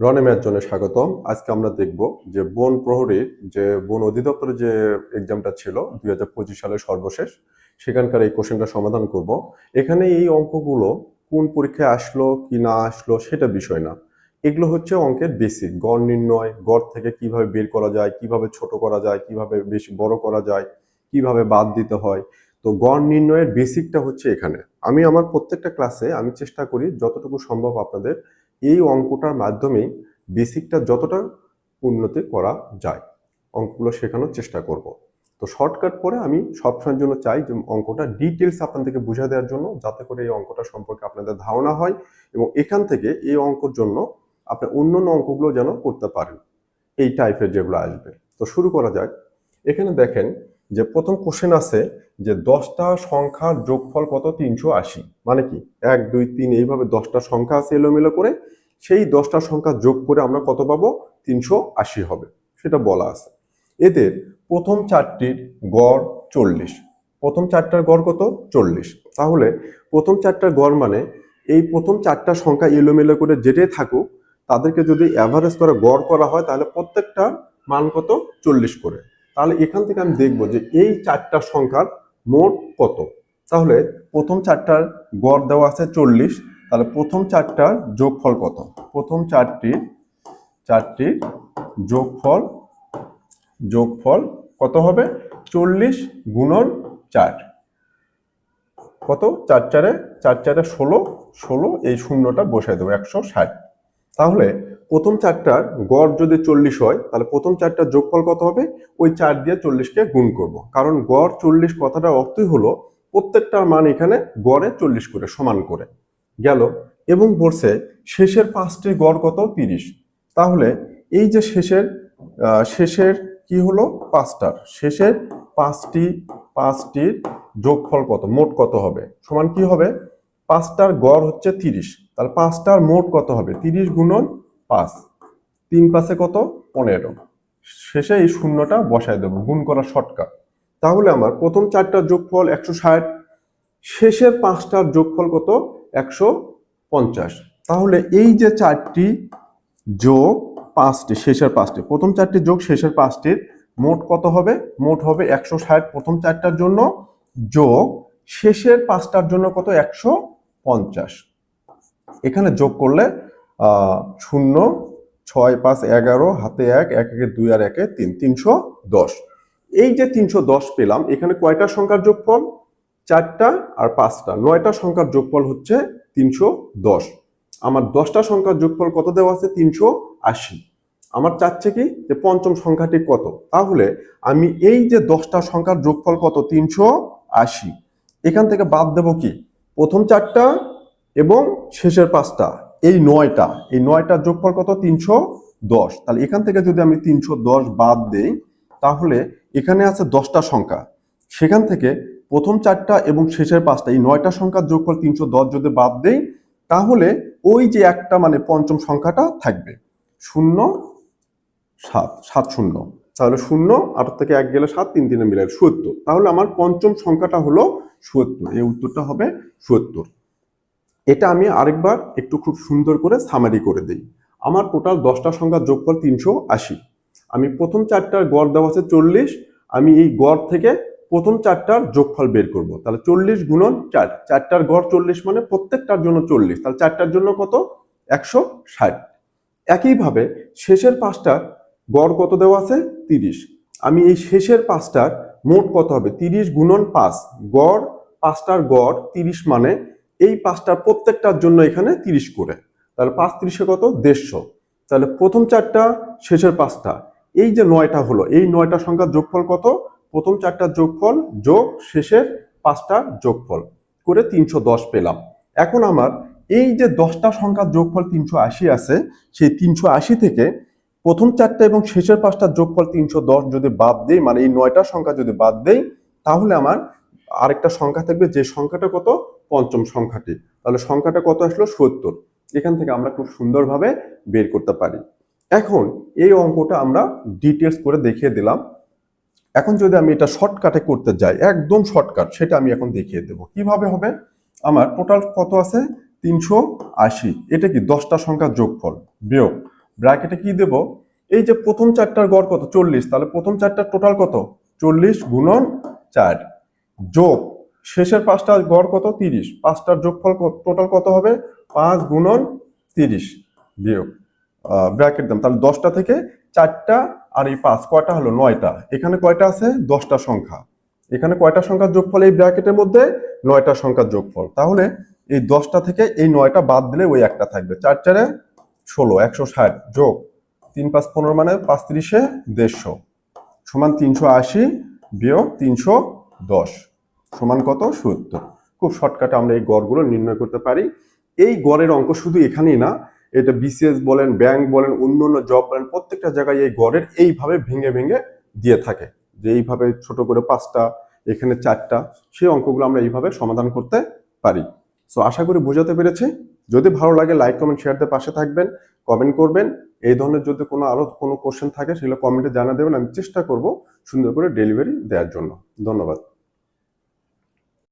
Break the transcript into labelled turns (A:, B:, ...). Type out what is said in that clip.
A: রনে match জন্য স্বাগতম। আজকে আমরা দেখব যে বন প্রহরীর যে বন অধিদপ্তরের যে এক্সামটা ছিল দুই হাজার পঁচিশ সালের সর্বশেষ, সেখানকার এই কোশ্চেনটা সমাধান করব। এখানে এই অঙ্কগুলো কোন পরীক্ষায় আসলো, কি না আসলো, সেটা বিষয় না। এগুলো হচ্ছে অঙ্কের বেসিক গড় নির্ণয়, গড় থেকে কীভাবে বের করা যায়, কীভাবে ছোট করা যায়, কীভাবে বেশি বড় করা যায়, কীভাবে বাদ দিতে হয়। তো গড় নির্ণয়ের বেসিকটা হচ্ছে এখানে। আমি আমার প্রত্যেকটা ক্লাসে আমি চেষ্টা করি যতটুকু সম্ভব আপনাদের এই অঙ্কটার মাধ্যমেই বেসিকটা যতটা উন্নতি করা যায়, অঙ্কগুলো শেখানোর চেষ্টা করব। তো শর্টকাট করে আমি সবসময়ের জন্য চাই যে অঙ্কটা ডিটেলস আপনাদেরকে বুঝা দেওয়ার জন্য, যাতে করে এই অঙ্কটা সম্পর্কে আপনাদের ধারণা হয় এবং এখান থেকে এই অঙ্কর জন্য আপনি অন্য অন্য অঙ্কগুলো যেন করতে পারেন। এই টাইপের যেগুলো আসবে। তো শুরু করা যাক। এখানে দেখেন যে প্রথম কোশ্চেন আছে যে দশটা সংখ্যার যোগফল কত? তিনশো আশি। মানে কি? এক, দুই, তিন, এইভাবে দশটা সংখ্যা আছে এলোমেলো করে সেই দশটা সংখ্যা যোগ করে আমরা কত পাবো? তিনশো আশি হবে। সেটা বলা আছে। এদের প্রথম চারটির গড় চল্লিশ। প্রথম চারটার গড় কত? চল্লিশ। তাহলে প্রথম চারটার গড় মানে এই প্রথম চারটা সংখ্যা এলোমেলো করে যেটাই থাকুক, তাদেরকে যদি অ্যাভারেজ করে গড় করা হয়, তাহলে প্রত্যেকটা মান কত? চল্লিশ করে। তাহলে এখান থেকে আমি দেখব যে এই চারটা সংখ্যার মোট কত। তাহলে প্রথম চারটার গড় দেওয়া আছে চল্লিশ, তাহলে প্রথম চারটার যোগফল কত? প্রথম চারটির চারটির যোগফল যোগফল কত হবে? চল্লিশ গুণন চার। কত? চার চারে চার চারে ষোলো ষোলো এই শূন্যটা বসাই দেবো, একশো ষাট। তাহলে প্রথম চারটার গড় যদি চল্লিশ হয়, তাহলে প্রথম চারটার যোগফল কত হবে? ওই চার দিয়ে চল্লিশকে গুণ করব। কারণ গড় চল্লিশ কথাটার অর্থই হলো প্রত্যেকটার মান এখানে গড়ে চল্লিশ করে, সমান করে। গেল। এবং বলছে শেষের পাঁচটি গড় কত? তিরিশ। তাহলে এই যে শেষের শেষের কি হলো? পাঁচটার। শেষের পাঁচটি, পাঁচটির যোগফল কত? মোট কত হবে? সমান কি হবে? পাঁচটার গড় হচ্ছে তিরিশ। তাহলে পাঁচটার মোট কত হবে? তিরিশ গুণন পাঁচ। তিন পাশে কত? পনেরো। শেষে এই শূন্যটা বসায় দেবো, গুণ করা শর্টকাট তাহলে আমার প্রথম চারটার যোগফল একশো ষাট, শেষের পাঁচটার যোগফল কত? একশো পঞ্চাশ। তাহলে এই যে চারটি যোগ পাঁচটি, শেষের পাঁচটি, প্রথম চারটি যোগ শেষের পাঁচটির মোট কত হবে? মোট হবে একশো ষাট। প্রথম চারটার জন্য যোগ শেষের পাঁচটার জন্য কত? একশো পঞ্চাশ। এখানে যোগ করলে শূন্য, ছয়, পাঁচ, এগারো, হাতে এক এক, একে দুই আর একে তিন, তিনশো দশ। এই যে তিনশো দশ পেলাম, এখানে কয়টা সংখ্যার যোগফল? চারটা আর পাঁচটা। নয়টা সংখ্যার যোগফল হচ্ছে তিনশো দশ। আমার দশটা সংখ্যার যোগফল কত দেওয়া আছে? তিনশো আশি। আমার চাচ্ছে কি? যে পঞ্চম সংখ্যাটি কত? তাহলে আমি এই যে দশটা সংখ্যার যোগফল কত? তিনশো আশি। এখান থেকে বাদ দেব কি? প্রথম চারটা এবং শেষের পাঁচটা। এই নয়টা, এই নয়টার যোগফল কত? তিনশো দশ। তাহলে এখান থেকে যদি আমি তিনশো দশ বাদ দেই, তাহলে এখানে আছে দশটা সংখ্যা। সেখান থেকে প্রথম চারটা এবং শেষের পাঁচটা, এই নয়টা সংখ্যার যোগফল তিনশো দশ যদি বাদ দেই, তাহলে ওই যে একটা মানে পঞ্চম সংখ্যাটা থাকবে। শূন্য, সাত সাত শূন্য। তাহলে শূন্য, আট থেকে এক গেলে সাত, তিন তিনে মিলে সত্তর। তাহলে আমার পঞ্চম সংখ্যাটা হলো সত্তর। এই উত্তরটা হবে সত্তর। এটা আমি আরেকবার একটু খুব সুন্দর করে সামারি করে দিই। আমার টোটাল দশটা সংখ্যার যোগফল তিনশো আশি। আমি প্রথম চারটার গড় দেওয়া আছে চল্লিশ, আমি এই গড় থেকে প্রথম চারটার যোগফল বের করব। তাহলে চল্লিশ গুণন চার, চারটার গড় চল্লিশ মানে প্রত্যেকটার জন্য চল্লিশ, তাহলে চারটার জন্য কত? একশো ষাট। একইভাবে শেষের পাঁচটার গড় কত দেওয়া আছে? তিরিশ। আমি এই শেষের পাঁচটার মোট কত হবে? তিরিশ গুণন পাঁচ, গড় পাঁচটার গড় তিরিশ মানে এই পাঁচটার প্রত্যেকটার জন্য এখানে তিরিশ করে। তাহলে পাঁচ তিরিশে কত? দেড়শো। তাহলে প্রথম চারটা, শেষের পাঁচটা। এই যে নয়টা হলো, এই নয়টা সংখ্যার যোগফল কত? প্রথম চারটার যোগফল যোগ, শেষের পাঁচটার যোগফল করে তিনশো দশ পেলাম। এখন আমার এই যে দশটা সংখ্যার যোগফল তিনশো আশি আছে, সেই তিনশো আশি থেকে প্রথম চারটা এবং শেষের পাঁচটার যোগফল তিনশো দশ যদি বাদ দেই মানে এই নয়টা সংখ্যা যদি বাদ দেই, তাহলে আমার আরেকটা সংখ্যা থাকবে, যে সংখ্যাটা কত? পঞ্চম সংখ্যাটি। তাহলে সংখ্যাটা কত আসলো? সত্তর। এখান থেকে আমরা খুব সুন্দরভাবে বের করতে পারি। এখন এই অঙ্কটা আমরা ডিটেলস করে দেখিয়ে দিলাম। এখন যদি আমি এটা শর্টকাটে করতে যাই, একদম শর্টকাট সেটা আমি এখন দেখিয়ে দেবো। কীভাবে হবে? আমার টোটাল কত আছে? তিনশো আশি। এটা কি দশটা সংখ্যার যোগফল? বিয়োগ। ব্র্যাকেটে কি দেব? এই যে প্রথম চারটার গড় কত? চল্লিশ। তাহলে প্রথম চারটার টোটাল কত? চল্লিশ গুণন চার। যোগ শেষের পাঁচটার গড় কত? তিরিশ। পাঁচটার যোগফল টোটাল কত হবে? পাঁচ গুণন তিরিশ বিয়োগ ব্র্যাকেট দাম তাহলে দশটা থেকে চারটা আর এই পাঁচ, কয়টা হলো? নয়টা। এখানে কয়টা আছে? দশটা সংখ্যা। এখানে কয়টা সংখ্যার যোগফল এই ব্র্যাকেটের মধ্যে? নয়টা সংখ্যার যোগফল। তাহলে এই দশটা থেকে এই নয়টা বাদ দিলে ওই একটা থাকবে। চার চারে ষোলো, একশো ষাট যোগ তিন পাঁচ পনেরো মানে পাঁচ তিরিশে দেড়শো সমান তিনশো আশি বিয়োগ তিনশো দশ। সমান কত? সত্তর। খুব শর্টকাটে আমরা এই গড়গুলো নির্ণয় করতে পারি। এই গড়ের অঙ্ক শুধু এখানেই না, এটা বিসিএস বলেন ব্যাংক বলেন অন্য অন্য জব বলেন, প্রত্যেকটা জায়গায় এই গড়ের এইভাবে ভেঙে ভেঙে দিয়ে থাকে। যে এইভাবে ছোট করে পাঁচটা, এখানে চারটা সেই অঙ্কগুলো আমরা এইভাবে সমাধান করতে পারি। সো আশা করি বোঝাতে পেরেছি। যদি ভালো লাগে লাইক কমেন্ট শেয়ারতে পাশে থাকবেন কমেন্ট করবেন। এই ধরনের যদি কোনো আরও কোনো কোশ্চেন থাকে, সেগুলো কমেন্টে জানা দেবেন। আমি চেষ্টা করব সুন্দর করে ডেলিভারি দেওয়ার জন্য। ধন্যবাদ।